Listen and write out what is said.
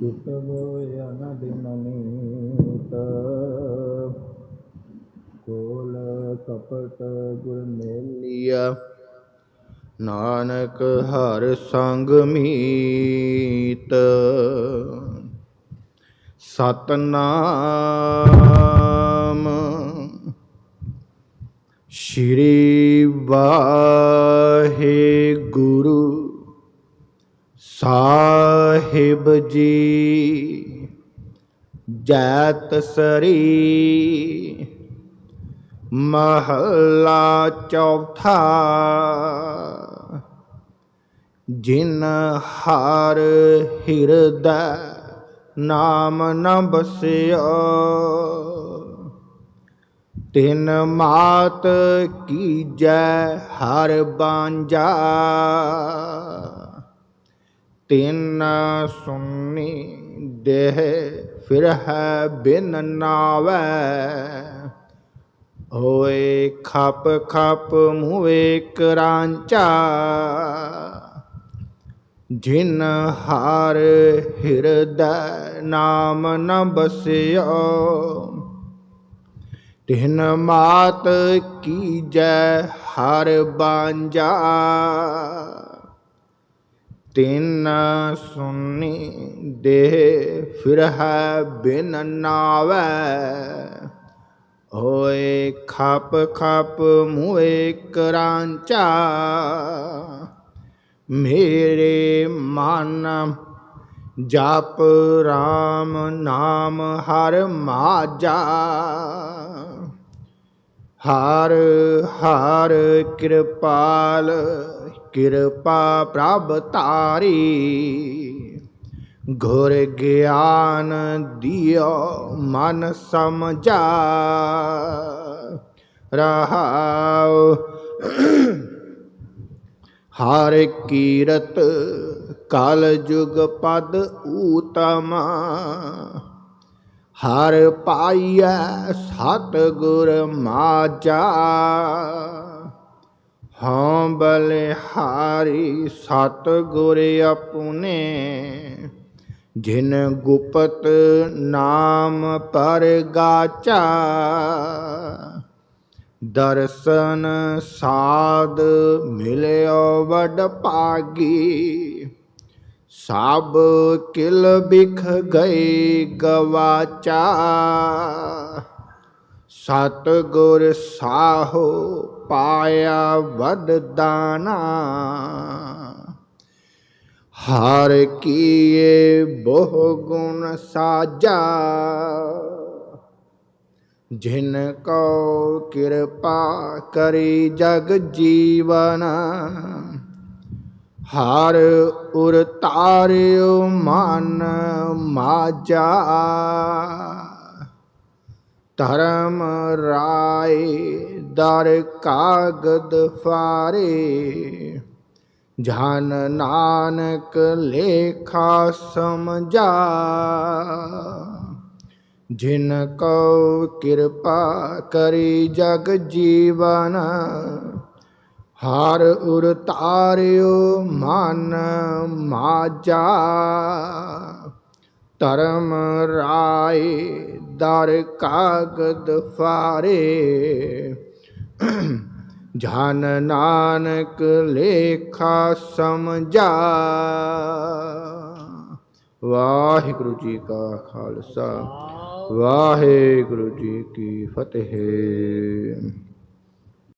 ਦੁਤਵ ਅਨਦਿਨਨੀਤ ਕੋਲ ਕਪਟ ਗੁਰ ਮੇਲਿਆ। ਨਾਨਕ ਹਰ ਸੰਗ ਮੀਤ। ਸਤਨਾਮ। ਸ਼੍ਰੀ ਵਾਹਿਗੁਰੂ। ਸਾਹਿਬ ਜੀ, ਜੈਤ ਸਰੀ, ਮਹੱਲਾ ਚੌਥਾ, ਜਿਨ ਹਰ ਹਿਰਦੈ ਨਾਮ ਨ ਬਸਿਓ ਤਿਨ ਮਾਤ ਕੀਜੈ ਹਰ ਬਾਂਝਾ। ਤਿੰਨ ਸੁਨੀ ਦੇਹ, ਫਿਰ ਹੈ ਬਿਨ ਨਾਵੈ। ਹੋਏ ਖਪ ਖਪ ਮੂਏ ਕਰਾਂਚਾ, ਜਿਨ ਹਾਰ ਹਿਰਦੈ ਨਾਮ ਨ ਬਸਿਓ। ਤਿਨ ਮਾਤ ਕੀ ਜੈ ਹਰ ਬਾਂਝਾ ਤਿੰਨ ਸੁਨੀ ਦੇ, ਫਿਰ ਹੈ ਬਿਨ ਨਾਵੈ। ਹੋਏ ਖਪ ਖਪ ਮੁਏ ਕਰਾਂਚਾ, ਮੇਰੇ ਮਨ ਜਪ RAM ਨਾਮ ਹਰ ਮਾਜਾ। ਹਾਰ ਹਾਰ ਕਿਰਪਾਲ, ਕਿਰਪਾ ਪ੍ਰਭ ਤਾਰੀ ਗੁਰ ਗਿਆਨ ਦਿਓ ਮਨ ਸਮਝਾ। ਰਹਾਉ ਹਰ ਕੀਰਤ ਕਲ ਜੁਗ ਪਦ ਊਤਮ। ਹਰ ਪਾਈਐ ਸਤ ਗੁਰ ਮਾਜਾ। ਹਾਂ ਬਲਿਹਾਰੀ ਸਤ ਗੁਰ ਆਪਣੇ, ਜਿਨ ਗੁਪਤ ਨਾਮ ਪਰ ਗਾਚਾ। ਦਰਸ਼ਨ ਸਾਧ ਮਿਲਿਓ ਵਡ ਭਾਗੀ ਸਭ ਕਿਲ ਬਿਖ ਗਏ ਗਵਾਚਾ। ਸਤ ਗੁਰ ਸਾਹੋ ਪਾਇਆ ਵਡ ਦਾਨਾ ਹਰ ਕੀਏ ਬਹੁ ਗੁਣ ਸਾਜਾ। ਜਿਨ ਕੋ ਕਿਰਪਾ ਕਰੀ ਜਗ ਜੀਵਨ। ਹਰ ਉਰ ਤਾਰਿਓ ਮਨ ਮਾਜਾ। ਧਰਮ ਰਾਏ ਦਰ ਕਾਗਦ ਫਾਰੇ। ਜਨ ਨਾਨਕ ਲੇਖਾ ਸਮਝਾ। ਜਿਨ ਕੋ ਕਿਰਪਾ ਕਰੀ ਜਗ ਜੀਵਨ। ਹਰ ਉਰ ਤਾਰਿਓ ਮਨ ਮਾਜਾ। ਧਰਮ ਰਾਏ ਦਰ ਕਾਗਦ ਫਾਰੇ। ਜਨ ਨਾਨਕ ਲੇਖਾ ਸਮਝਾ। ਵਾਹਿਗੁਰੂ ਜੀ ਕਾ ਖਾਲਸਾ। ਵਾਹਿਗੁਰੂ। ਜੀ ਕੀ ਫਤਿਹ।